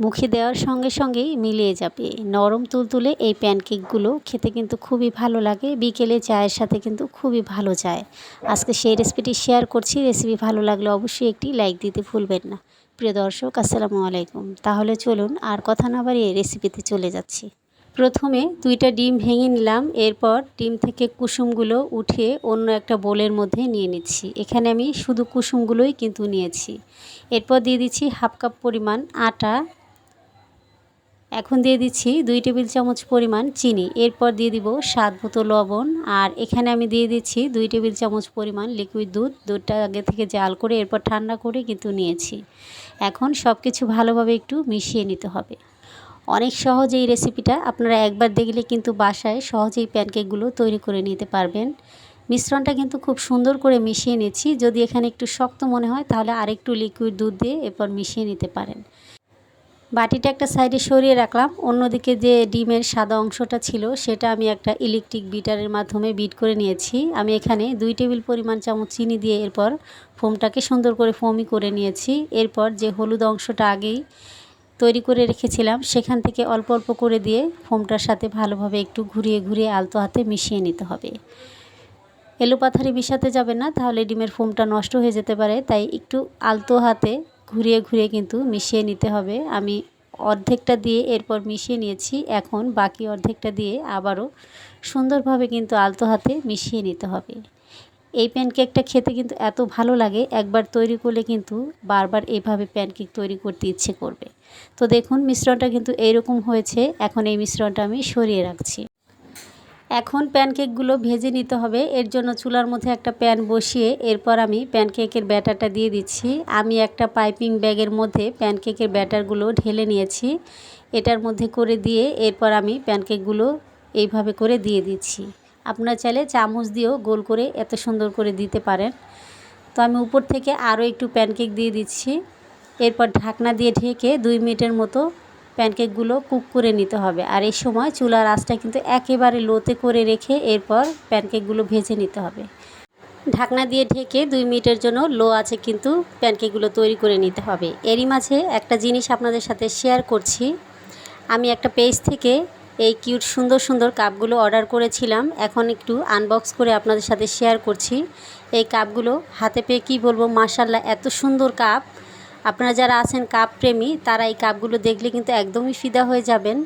মুখে দেওয়ার সঙ্গে সঙ্গেই মিলিয়ে যাবে। নরম তুলতুলে এই প্যানকেকগুলো খেতে কিন্তু খুবই ভালো লাগে। বিকেলে চায়ের সাথে কিন্তু খুবই ভালো যায়। আজকে সেই রেসিপিটি শেয়ার করছি। রেসিপি ভালো লাগলে অবশ্যই একটি লাইক দিতে ভুলবেন না। প্রিয় দর্শক, আসসালামু আলাইকুম। তাহলে চলুন আর কথা না বাড়িয়ে রেসিপিতে চলে যাচ্ছি। প্রথমে দুইটা ডিম ভেঙে নিলাম। এরপর ডিম থেকে কুসুমগুলো উঠে অন্য একটা বোলের মধ্যে নিয়ে নিচ্ছি। এখানে আমি শুধু কুসুমগুলোই কিন্তু নিয়েছি। এরপর দিয়ে দিচ্ছি হাফ কাপ পরিমাণ আটা এখন দিয়ে দিচ্ছি দুই টেবিল চামচ পরিমাণ চিনি। এরপর দিয়ে দিব স্বাদ মতো লবণ। আর এখানে আমি দিয়ে দিচ্ছি দুই টেবিল চামচ পরিমাণ লিকুইড দুধ। দুধটা আগে থেকে জাল করে এরপর ঠান্ডা করে কিন্তু নিয়েছি। এখন সব কিছু ভালোভাবে একটু মিশিয়ে নিতে হবে। অনেক সহজ এই রেসিপিটা আপনারা একবার দেখলে কিন্তু বাসায় সহজেই প্যানকেকগুলো তৈরি করে নিতে পারবেন। মিশ্রণটা কিন্তু খুব সুন্দর করে মিশিয়ে নিচ্ছি। যদি এখানে একটু শক্ত মনে হয় তাহলে আরেকটু লিকুইড দুধ দিয়ে এরপর মিশিয়ে নিতে পারেন। বাটিটা একটা সাইডে সরিয়ে রাখলাম। অন্যদিকে যে ডিমের সাদা অংশটা ছিল, সেটা আমি একটা ইলেকট্রিক বিটারের মাধ্যমে বিট করে নিয়েছি। আমি এখানে দুই টেবিল পরিমাণ চামচ চিনি দিয়ে এরপর ফোমটাকে সুন্দর করে ফোমই করে নিয়েছি। এরপর যে হলুদ অংশটা আগেই তৈরি করে রেখেছিলাম, সেখান থেকে অল্প অল্প করে দিয়ে ফোমটার সাথে ভালোভাবে একটু ঘুরিয়ে ঘুরিয়ে আলতো হাতে মিশিয়ে নিতে হবে। এলো পাথারি মিশাতে যাবে না, তাহলে ডিমের ফোমটা নষ্ট হয়ে যেতে পারে, তাই একটু আলতো হাতে ঘুরিয়ে ঘুরিয়ে কিন্তু মিশিয়ে নিতে হবে। আমি অর্ধেকটা দিয়ে এরপর মিশিয়ে নিয়েছি। এখন বাকি অর্ধেকটা দিয়ে আবারও সুন্দরভাবে কিন্তু আলতো হাতে মিশিয়ে নিতে হবে। এই প্যানকেকটা খেতে কিন্তু এত ভালো লাগে, একবার তৈরি করলে কিন্তু বারবার এভাবে প্যানকেক তৈরি করতে ইচ্ছে করবে। তো দেখুন, মিশ্রণটা কিন্তু এইরকম হয়েছে। এখন এই মিশ্রণটা আমি সরিয়ে রাখছি। এখন প্যানকেকগুলো ভেজে নিতে হবে। এর জন্য চুলার মধ্যে একটা প্যান বসিয়ে এরপর আমি প্যানকেকের ব্যাটারটা দিয়ে দিচ্ছি। আমি একটা পাইপিং ব্যাগের মধ্যে প্যানকেকের ব্যাটারগুলো ঢেলে নিয়েছি। এটার মধ্যে করে দিয়ে এরপর আমি প্যানকেকগুলো এইভাবে করে দিয়ে দিচ্ছি। আপনারা চাইলে চামচ দিয়েও গোল করে এত সুন্দর করে দিতে পারেন। তো আমি উপর থেকে আরও একটু প্যানকেক দিয়ে দিচ্ছি। এরপর ঢাকনা দিয়ে ঢেকে দুই মিনিটের মতো প্যানকেকগুলো কুক করে নিতে হবে। আর এই সময় চুলার আঁচটা কিন্তু একেবারে লোতে করে রেখে এরপর প্যানকেকগুলো ভেজে নিতে হবে। ঢাকনা দিয়ে ঢেকে দুই মিনিটের জন্য লো আছে কিন্তু প্যানকেকগুলো তৈরি করে নিতে হবে। এরই মাঝে একটা জিনিস আপনাদের সাথে শেয়ার করছি। আমি একটা পেজ থেকে এই কিউট সুন্দর সুন্দর কাপগুলো অর্ডার করেছিলাম। এখন একটু আনবক্স করে আপনাদের সাথে শেয়ার করছি। এই কাপগুলো হাতে পেয়ে কী বলব মার্শাল্লাহ এত সুন্দর কাপ। আপনারা যারা আছেন কাপ প্রেমী তারা এই কাপগুলো দেখলে কিন্তু একদমই ফিদা হয়ে যাবেন।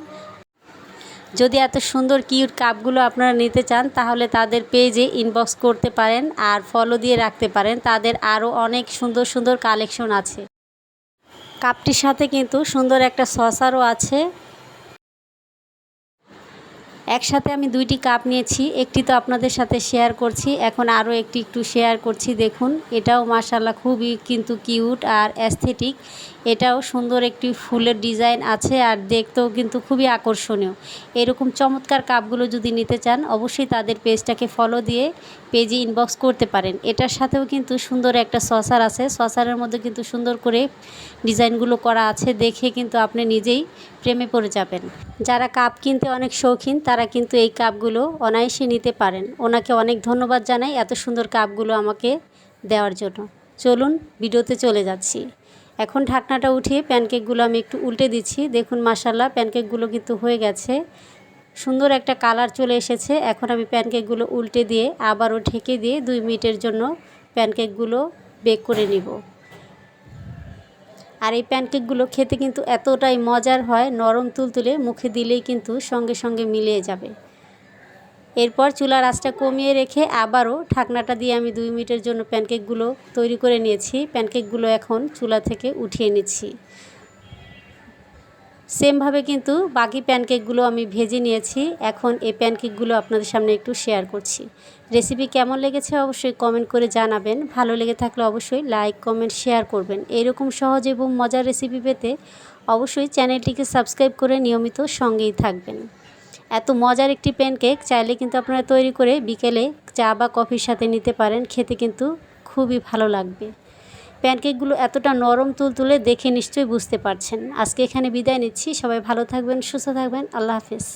যদি এত সুন্দর, কিউট কাপগুলো আপনারা নিতে চান, তাহলে তাদের পেজে ইনবক্স করতে পারেন আর ফলো দিয়ে রাখতে পারেন। তাদের আরও অনেক সুন্দর সুন্দর কালেকশন আছে। কাপটির সাথে কিন্তু সুন্দর একটা সসারও আছে। একসাথে আমি দুইটি কাপ নিয়েছি, একটি তো আপনাদের সাথে শেয়ার করছি, এখন আরও একটি একটু শেয়ার করছি, দেখুন। এটাও মাসাল্লাহ খুবই কিন্তু কিউট আর অ্যাস্থেটিক এটাও সুন্দর একটি ফুলের ডিজাইন আছে আর দেখতেও কিন্তু খুবই আকর্ষণীয়। এরকম চমৎকার কাপগুলো যদি নিতে চান, অবশ্যই তাদের পেজটাকে ফলো দিয়ে পেজে ইনবক্স করতে পারেন। এটার সাথেও কিন্তু সুন্দর একটা সসার আছে। সসারের মধ্যে কিন্তু সুন্দর করে ডিজাইনগুলো করা আছে, দেখে কিন্তু আপনি নিজেই প্রেমে পড়ে যাবেন। যারা কাপ কিনতে অনেক শৌখিন তারা কিন্তু এই কাপগুলো অনায়াসে নিতে পারেন। ওনাকে অনেক ধন্যবাদ জানাই এত সুন্দর কাপগুলো আমাকে দেওয়ার জন্য। চলুন, ভিডিওতে চলে যাচ্ছি। এখন ঢাকনাটা উঠিয়ে প্যানকেকগুলো আমি একটু উল্টে দিচ্ছি। দেখুন মাসাল্লাহ প্যানকেকগুলো কিন্তু হয়ে গেছে। সুন্দর একটা কালার চলে এসেছে। এখন আমি প্যানকেকগুলো উল্টে দিয়ে আবারও ঢেকে দিয়ে দুই মিনিটের জন্য প্যানকেকগুলো বেক করে নিব। আর এই প্যানকেকগুলো খেতে কিন্তু এতটাই মজার হয়, নরম তুলতুলে মুখে দিলেই কিন্তু সঙ্গে সঙ্গে মিলিয়ে যাবে। এরপর চুলার আঁচটা কমিয়ে রেখে আবারও ঢাকনাটা দিয়ে আমি দুই মিনিটের জন্য প্যানকেকগুলো তৈরি করে নিয়েছি। প্যানকেকগুলো এখন চুলা থেকে উঠিয়ে নিচ্ছি। সেমভাবে কিন্তু বাকি প্যানকেকগুলো আমি ভেজে নিয়েছি। এখন এই প্যানকেকগুলো আপনাদের সামনে একটু শেয়ার করছি। রেসিপি কেমন লেগেছে অবশ্যই কমেন্ট করে জানাবেন। ভালো লেগে থাকলে অবশ্যই লাইক, কমেন্ট, শেয়ার করবেন। এরকম সহজ এবং মজার রেসিপি পেতে অবশ্যই চ্যানেলটিকে সাবস্ক্রাইব করে নিয়মিত সঙ্গেই থাকবেন। এত মজার একটি প্যানকেক চাইলে কিন্তু আপনারা তৈরি করে বিকেলে চা বা কফির সাথে নিতে পারেন। খেতে কিন্তু খুবই ভালো লাগবে। প্যানকেকগুলো এতটা নরম তুলতুলে দেখে নিশ্চয়ই বুঝতে পারছেন। আজকে এখানে বিদায় নিচ্ছি। সবাই ভালো থাকবেন, সুস্থ থাকবেন। আল্লাহ হাফেজ।